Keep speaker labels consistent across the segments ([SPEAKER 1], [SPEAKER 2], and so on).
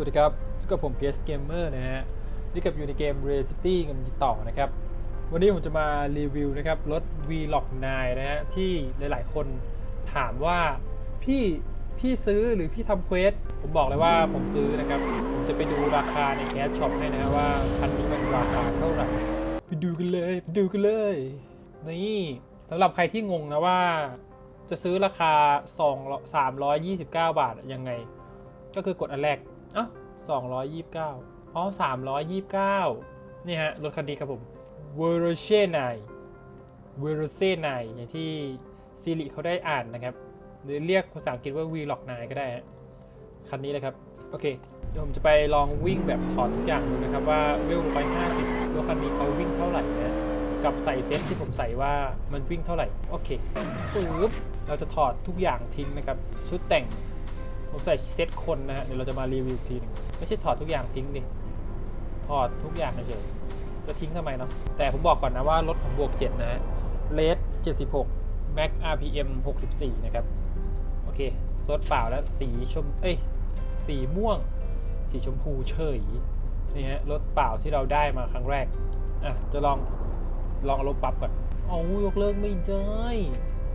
[SPEAKER 1] สวัสดีครับกับผม PS Gamer นะฮะ นี่กับอยู่ในเกม r a City กันต่อนะครับ วันนี้ผมจะมารีวิวนะครับ รถ Vlog 9 นะฮะ ที่หลายๆ คนถามว่าพี่พี่ซื้อหรือพี่ทำเควส ผมบอกเลยว่าผมซื้อนะครับ ผมจะไปดูราคาในแคสช็อปให้นะฮะว่าคันนี้มันราคาเท่าไหร่ ไปดูกันเลย ไปดูกันเลย นี่สำหรับใครที่งงนะว่าจะซื้อราคา 2 329 บาทยังไง ก็คือกดอันแรก 229อ๋อ329 นี่ฮะ รถคันนี้ครับผม v e r o c e n i v e r o c e n i อย่างที่ซีริเขาได้อ่านนะครับ หรือเรียกภาษาอังกฤษว่า Vlog 9ก็ได้คันนี้เลยครับ โอเค เดี๋ยวผมจะไปลองวิ่งแบบถอดทุกอย่างดูนะครับ ว่าเวล150รถคันนี้เขาวิ่งเท่าไหร่นะกับใส่เซ็ตที่ผมใส่ว่ามันวิ่งเท่าไหร่ โอเคฟืบเราจะถอดทุกอย่างทิ้งนะครับ ชุดแต่ง ผมใส่เซ็ตคนนะฮะเดี๋ยวเราจะมารีวิวทีหนึงไม่ใช่ถอดทุกอย่างทิ้งดิถอดทุกอย่างเฉยจะทิ้งทำไมเนาะแต่ผมบอกก่อนนะว่ารถผมบวก 7 นะฮะเลส76 Max RPM 64 นะครับ โอเค รถเปล่าแล้วสีชม เอ้ย สีม่วง สีชมพูเฉยนี่ฮะ รถเปล่าที่เราได้มาครั้งแรก อะ จะลอง ลองลบบัฟก่อนเอายกเลิกไม่ได้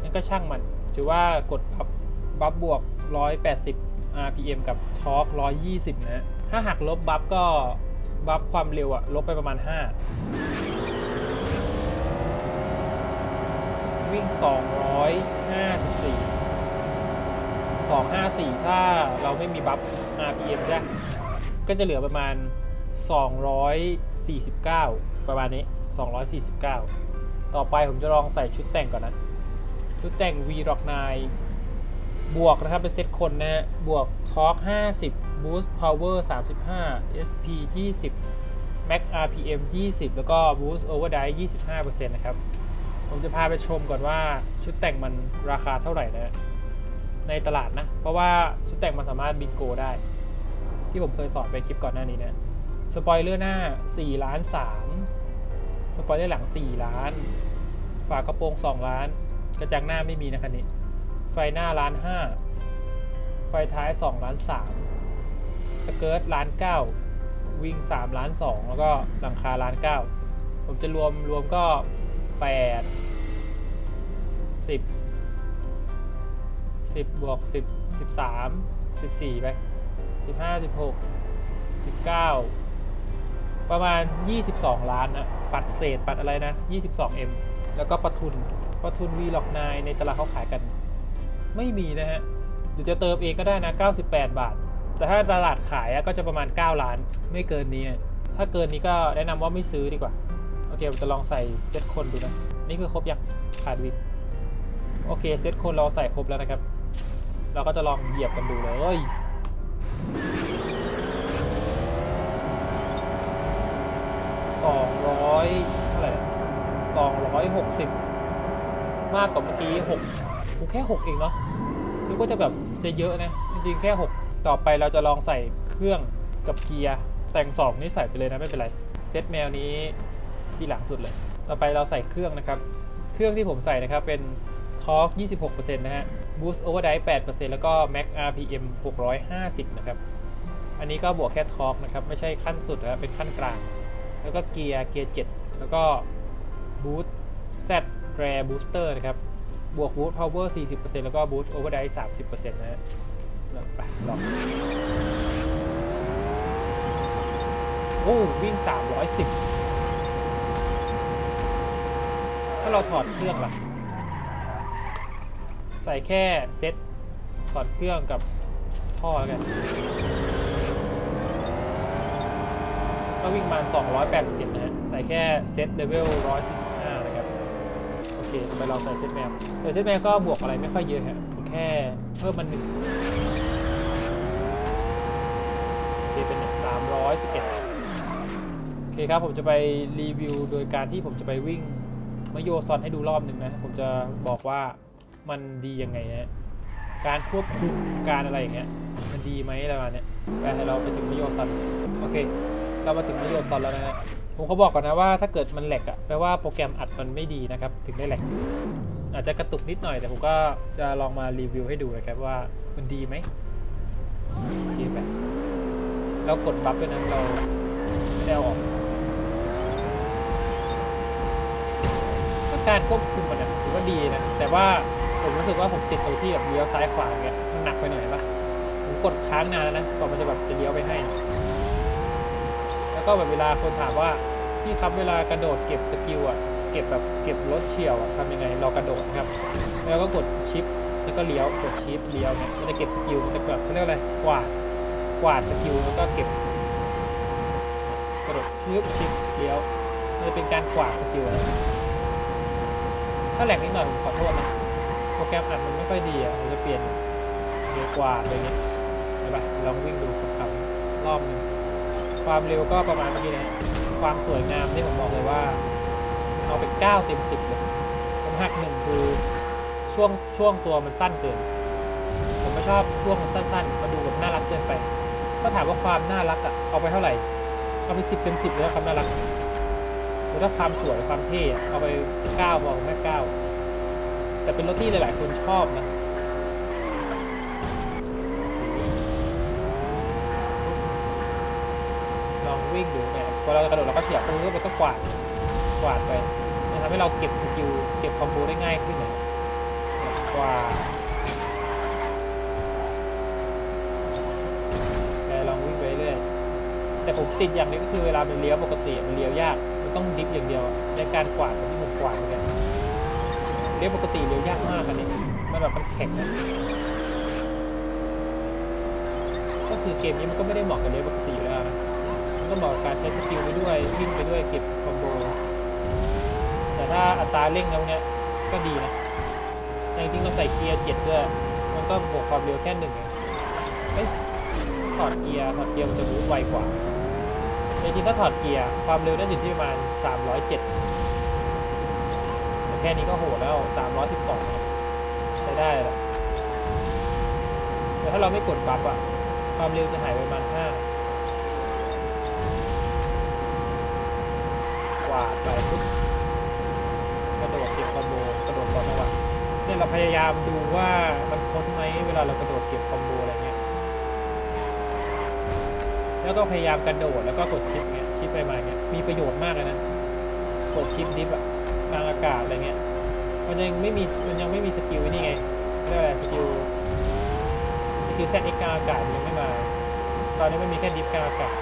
[SPEAKER 1] งั้นก็ช่างมัน ถือว่ากดบัฟบัฟบวก 180 RPM กับทอร์ก120 นะ ถ้าหักลบบัฟก็บัฟความเร็วอะลบไปประมาณ 5 วิ่ง 254 254 ถ้าเราไม่มีบัฟ RPM ใช่ก็จะเหลือประมาณ 249 ประมาณนี้ 249 ต่อไปผมจะลองใส่ชุดแต่งก่อนนะ ชุดแต่ง V Rock 9 บวกนะครับเป็นเซตคนนะฮะบวก Torque 50 Boost Power 35 SP 20 Max RPM 20 แล้วก็ Boost Overdrive 25%นะครับ ผมจะพาไปชมก่อนว่าชุดแต่งมันราคาเท่าไหร่นะในตลาดนะ เพราะว่าชุดแต่งมันสามารถบิงโกได้ ที่ผมเคยสอนไปคลิปก่อนหน้านี้นะสปอยเลอร์หน้า 4 ล้าน 3 สปอยเลอร์หลัง 4 ล้าน ฝากระโปรง 2 ล้าน กระจังหน้าไม่มีนะคันนี้ ไฟหน้าล้าน5ไฟท้าย2ล้าน3สเกิร์ตล้าน9วิ่ง3ล้าน2แล้วก็หลังคาล้าน9ผมจะรวมรวมก็8 10 10บวก10 13 14ไป15 16 19ประมาณ 22 ล้านนะ ปัดเศษ ปัดอะไรนะ 22M แล้วก็ปะทุนปะทุน V ล็อก9ในตลาดเขาขายกัน ไม่มีนะฮะหรือจะเติมเองก็ได้นะ 98 บาท แต่ถ้าตลาดขายอะก็จะประมาณ 9 ล้าน ไม่เกินนี้ ถ้าเกินนี้ก็แนะนำว่าไม่ซื้อดีกว่า โอเคผมจะลองใส่เซตคนดูนะ นี่คือครบยังขาดวิกโอเคเซตคนเราใส่ครบแล้วนะครับ เราก็จะลองเหยียบกันดูเลยสองร้อยเท่าไหร่สองร้อยหกสิบมากกว่าเมื่อกี้หก กูแค่หกเองเนาะนึกว่าจะแบบจะเยอะนะ จริงๆ แค่หกต่อไปเราจะลองใส่เครื่องกับเกียร์แต่งสองนี่ใส่ไปเลยนะ ไม่เป็นไร เซตแมวนี้ที่หลังสุดเลย ต่อไปเราใส่เครื่องนะครับ เครื่องที่ผมใส่นะครับเป็น Torque 26%นะฮะ Boost Overdrive 8%แล้วก็ Max RPM 650 นะครับ อันนี้ก็บวกแค่ Torque นะครับ ไม่ใช่ขั้นสุดนะครับเป็นขั้นกลาง แล้วก็เกียร์เกียร์ 7 แล้วก็ Boost Z Rare Booster นะครับ บวก Boost Power 40%แล้วก็ Boost Overdrive 30%นะฮะไปลองโอ้วิ่ง 310 ถ้าเราถอดเครื่องล่ะ ใส่แค่เซ็ตถอดเครื่องกับท่อแล้วกันก็วิ่งมา 281 นะฮะ ใส่แค่เซ็ตเลเวล145นะครับ โอเคไปเราใส่เซ็ตแมวแต่เซ็ตแมวก็บวกอะไรไม่ค่อยเยอะฮะแค่เพิ่มมันหนึ่งโอเคเป็น311โอเคครับผมจะไปรีวิวโดยการที่ผมจะไปวิ่งมโยซอนให้ดูรอบหนึ่งนะ ผมจะบอกว่ามันดียังไงนะการควบคุมการอะไรอย่างเงี้ยมันดีไหมอะไรประมาณเนี้ยไปให้เราไปถึงมโยซอนโอเค เรามาถึงมโยซอนแล้วนะฮะ ผมเขาบอกก่อนนะว่าถ้าเกิดมันแหลกอะแปลว่าโปรแกรมอัดมันไม่ดีนะครับถึงได้แหลกอาจจะกระตุกนิดหน่อยแต่ผมก็จะลองมารีวิวให้ดูนะครับว่ามันดีไหมโอเคไปแล้วกดบัฟด้วยนะเราไม่ได้เอาออกการควบคุมมันนะถือว่าดีนะ แต่ว่าผมรู้สึกว่าผมติดตรงที่แบบเลี้ยวซ้ายขวาเงี้ยมันหนักไปหน่อยปะผมกดค้างนานแล้วนะก่อนมันจะแบบจะเลี้ยวไปให้ แล้วก็แบบเวลาคนถามว่า พี่ครับเวลากระโดดเก็บสกิลอะเก็บแบบเก็บรถเฉียวอะทำยังไงเรากระโดดครับ แล้วก็กดชิปแล้วก็เลี้ยวกดชิปเลี้ยวเนี่ยมันจะเก็บสกิลมันจะแบบเขาเรียกอะไรกวาดกวาดสกิลแล้วก็เก็บกระโดดชิปชิปเลี้ยวมันจะเป็นการกวาดสกิลถ้าแหลกนิดหน่อยผมขอโทษนะโปรแกรมอัดมันไม่ค่อยดีอะจะเปลี่ยนเรียกกวาดอะไรเงี้ยไปลองวิ่งดูขับรอบหนึง ความเร็วก็ประมาณเมื่อกี้นะความสวยงามที่ผมบอกเลยว่า เอาไป 9 เต็ม 10เลยผมหักหนึ่งคือช่วงช่วงตัวมันสั้นเกิน ผมไม่ชอบช่วงมันสั้นๆมาดูแบบน่ารักเกินไปถ้าถามว่าความน่ารักอะเอาไปเท่าไหร่เอาไปสิบเต็มสิบเลยนะความน่ารักแต่ถ้าความสวยความเท่เอาไปเก้าบอกแค่เก้าแต่เป็นรถที่หลายๆคนชอบนะ ลองวิ่งดูเนี่ย พอเรากระโดดเราก็เฉียบปื้อมันก็กวาดกวาดไปทำให้เราเก็บสกิลเก็บคอมโบได้ง่ายขึ้นนะกวาดแต่ลองวิ่งไปเรื่อยแต่ผมติดอย่างนึงก็คือเวลามันเลี้ยวปกติมันเลี้ยวยากมันต้องดิฟอย่างเดียวในการกวาดที่ผมกวาดเหมือนกันเลี้ยวปกติเลี้ยวยากมากอันนี้มันแบบมันแข็งก็คือเกมนี้มันก็ไม่ได้เหมาะกับเลี้ยวปกติอยู่แล้วนะ ก็เหมาะกับการใช้สกิลไปด้วยวิ่งไปด้วยเก็บคอมโบ แต่ถ้าอัตราเร่งแล้วเนี้ยก็ดีนะแต่จริงๆเราใส่เกียร์เจ็ดด้วย มันก็บวกความเร็วแค่หนึ่งเองเฮ้ยถอดเกียร์ถอดเกียร์มันจะรู้ไวกว่าจริงๆถ้าถอดเกียร์ความเร็วได้อยู่ที่ประมาณ 307แต่แค่นี้ก็โหดแล้ว 312เนี่ยใช้ได้แล้วแต่ถ้าเราไม่กดบัฟอะความเร็วจะหายไปประมาณ 5 วาดไปกระโดดเก็บคอมโบกระโดดก่อนจังหวะเนี่ยเราพยายามดูว่ามันพ้นไหมเวลาเรากระโดดเก็บคอมโบอะไรเงี้ยแล้วก็พยายามกระโดดแล้วก็กดชิปเงี้ยชิปไปมาเงี้ยมีประโยชน์มากเลยนะกดชิปดิฟอะกลางอากาศอะไรเงี้ยมันยังไม่มีมันยังไม่มีสกิลไอ้นี่ไงเรียกอะไรสกิลสกิลแซดเอ็กกลางอากาศยังไม่มา ตอนนี้มันมีแค่ดิฟกลางอากาศ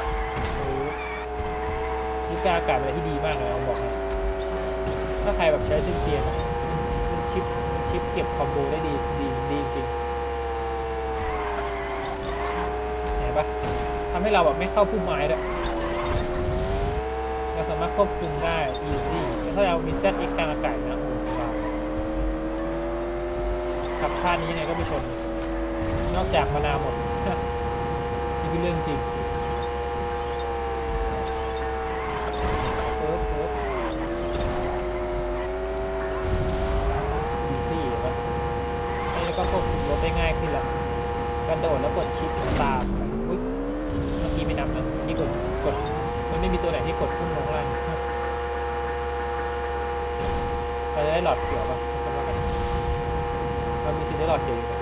[SPEAKER 1] กาอากาศอะไรที่ดีมากเลยเราบอกให้ถ้าใครแบบใช้เซนเซียนมันชิปมันชิปเก็บคอมโบได้ดีดีดีจริงเห็นปะทำให้เราแบบไม่เข้าพุ่มไม้ด้วยเราสามารถควบคุมได้ easy ถ้าเรามี ZX กลางอากาศนะโอ้โหสบายขับท่านี้ยังไงก็ไม่ชน นอกจากมานาวหมด นี่คือเรื่องจริง เอิร์ฟเอิร์ฟอีซี่เห็นปะอันนี้ก็ควบคุมรถได้ง่ายขึ้นละกระ โดดแล้วกดชิปตามอุ้ยเมื่อกี้ไม่นับนะเมื่อกี้กดกด มันไม่มีตัวไหนที่กดขึ้นลงล่างเราจะได้หลอดเขียวป่ะมันเรามีสิทธิ์ได้หลอดเขียวอยู่ไหม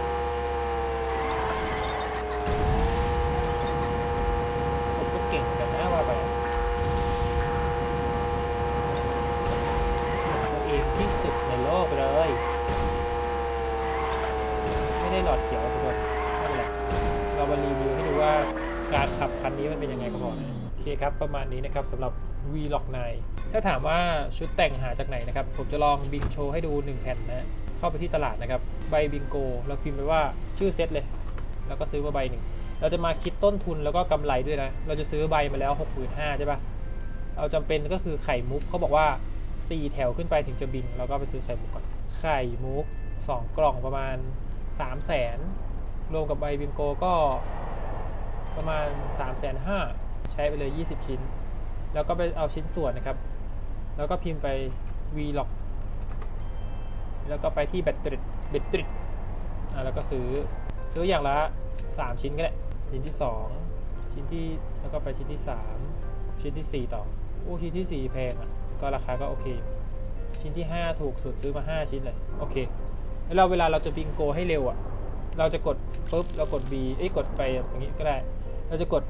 [SPEAKER 1] ผมก็เก่งเหมือนกันนะว่าไป ตัวเองที่สุดในโลกไปเลย ไม่ได้หลอดเขียวทุกคนไม่เป็นไรเรามารีวิวให้ดูว่าการขับคันนี้มันเป็นยังไงก็พอนะโอเคครับประมาณนี้นะครับสำหรับ v l o g 9ถ้าถามว่าชุดแต่งหาจากไหนนะครับผมจะลองบิงโชว์ให้ดู 1 แผ่นนะเข้าไปที่ตลาดนะครับใบบิงโกแล้วพิมพ์ไปว่าชื่อเซตเลย แล้วก็ซื้อมาใบหนึ่งเราจะมาคิดต้นทุนแล้วก็กำไรด้วยนะ เราจะซื้อใบมาแล้ว 65,000ใช่ปะเอาจำเป็นก็คือไข่มุกเขาบอกว่า 4 แถวขึ้นไปถึงจะบินเราก็ไปซื้อไข่มุกก่อน ไข่มุก 2 กล่องประมาณ 3 0 0แสนรวมกับใบบิงโกก็ประมาณ 3 5 0 0 0 ใช้ไปเลย 20 ชิ้น แล้วก็ไปเอาชิ้นส่วนนะครับ แล้วก็พิมพ์ไป vlog แล้วก็ไปที่แบตเตอรี่แบตเตอรี่อ่าแล้วก็ซื้อซื้ออย่างละ 3 ชิ้นก็ได้ชิ้นที่ 2 ชิ้นที่แล้วก็ไปชิ้นที่ 3 ชิ้นที่ 4 ต่อโอ้ชิ้นที่ 4 แพงอะก็ราคาก็โอเค ชิ้นที่ 5 ถูกสุดซื้อมา 5 ชิ้นเลยโอเคแล้วเราเวลาเราจะบิงโกให้เร็วอะเราจะกดปุ๊บเรากด B เอ้ยกดไปอย่างนี้ก็ได้ เราจะกด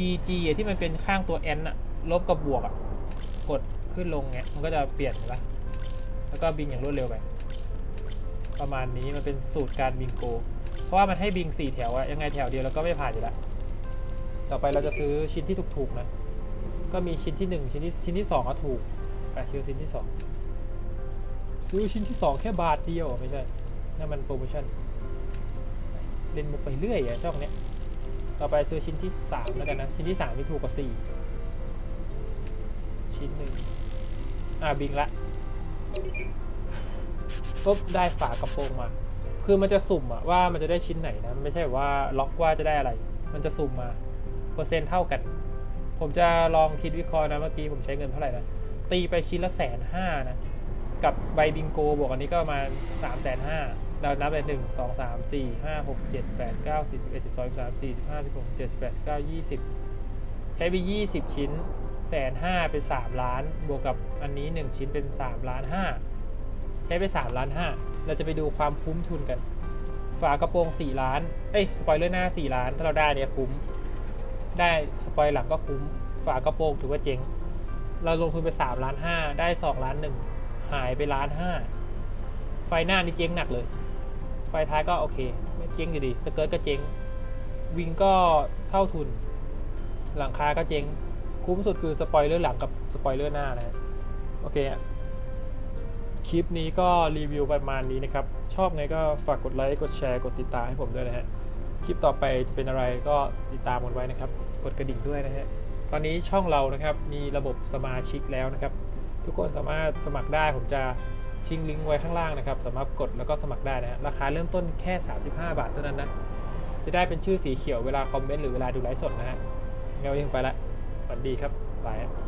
[SPEAKER 1] PG อที่มันเป็นข้างตัว n อะลบกับบวกอะกดขึ้นลงเงี้ยมันก็จะเปลี่ยนเห็นปะแล้วก็บิงอย่างรวดเร็วไป ประมาณนี้มันเป็นสูตรการบิงโก เพราะว่ามันให้บิงสี่แถวอะยังไงแถวเดียวแล้วก็ไม่ผ่านอยู่แล้วต่อไปเราจะซื้อชิ้นที่ถูกๆนะ ก็มีชิ้นที่หนึ่งชิ้นที่ชิ้นที่สองก็ถูกแปดชิ้นชิ้นที่สองซื้อชิ้นที่สองแค่บาทเดียวไม่ใช่นั่นมันโปรโมชั่นเล่นมุกไปเรื่อยอะช่องเนี้ย ต่อไปซื้อชิ้นที่สามแล้วกันนะ ชิ้นที่สามที่ถูกกว่าสี่ชิ้นหนึ่งอ่าบิงละปุ๊บได้ฝากระโปรงมา คือมันจะสุ่มอะว่ามันจะได้ชิ้นไหนนะมันไม่ใช่ว่าล็อกว่าจะได้อะไร มันจะสุ่มมาเปอร์เซ็นต์เท่ากัน ผมจะลองคิดวิเคราะห์นะเมื่อกี้ผมใช้เงินเท่าไหร่นะตีไปชิ้นละแสนห้านะ กับใบบิงโกบวกอันนี้ก็ประมาณสามแสนห้า เรานับเลยหนึ่งสองสามสี่ห้าหกเจ็ดแปดเก้าสิบสิบเอ็ดสิบสองสิบสามสี่สิบห้าสิบหกเจ็ดสิบแปดสิบเก้ายี่สิบใช้ไปยี่สิบชิ้นแสนห้าเป็นสามล้าน บวกกับอันนี้หนึ่งชิ้นเป็นสามล้านห้าใช้ไปสามล้านห้าเราจะไปดูความคุ้มทุนกัน ฝากระโปรงสี่ล้าน เอ้ยสปอยเลอร์หน้าสี่ล้าน ถ้าเราได้เนี่ยคุ้ม ได้สปอยหลังก็คุ้ม ฝากระโปรงถือว่าเจ๊งเราลงทุนไป3ล้านห้าได้2ล้านหนึ่งหายไปล้านห้าไฟหน้านี่เจ๊งหนักเลย ไฟท้ายก็โอเคไม่เจ๊งอยู่ดีสเกิร์ตก็เจ๊งวิงก็เท่าทุน หลังคาก็เจ๊งคุ้มสุดคือสปอยเลอร์หลังกับสปอยเลอร์หน้านะฮะโอเคคลิปนี้ก็รีวิวประมาณนี้นะครับ ชอบไงก็ฝากกดไลค์กดแชร์กดติดตามให้ผมด้วยนะฮะคลิปต่อไปจะเป็นอะไรก็ติดตามกันไว้นะครับ กดกระดิ่งด้วยนะฮะตอนนี้ช่องเรานะครับมีระบบสมาชิกแล้วนะครับ ทุกคนสามารถสมัครได้ผมจะ ชิงลิงก์ไว้ข้างล่างนะครับ สามารถกดแล้วก็สมัครได้นะฮะราคาเริ่มต้นแค่ 35 บาทเท่านั้นนะ จะได้เป็นชื่อสีเขียวเวลาคอมเมนต์หรือเวลาดูไลฟ์สดนะฮะงั้นวันนี้ผมไปละสวัสดีครับบาย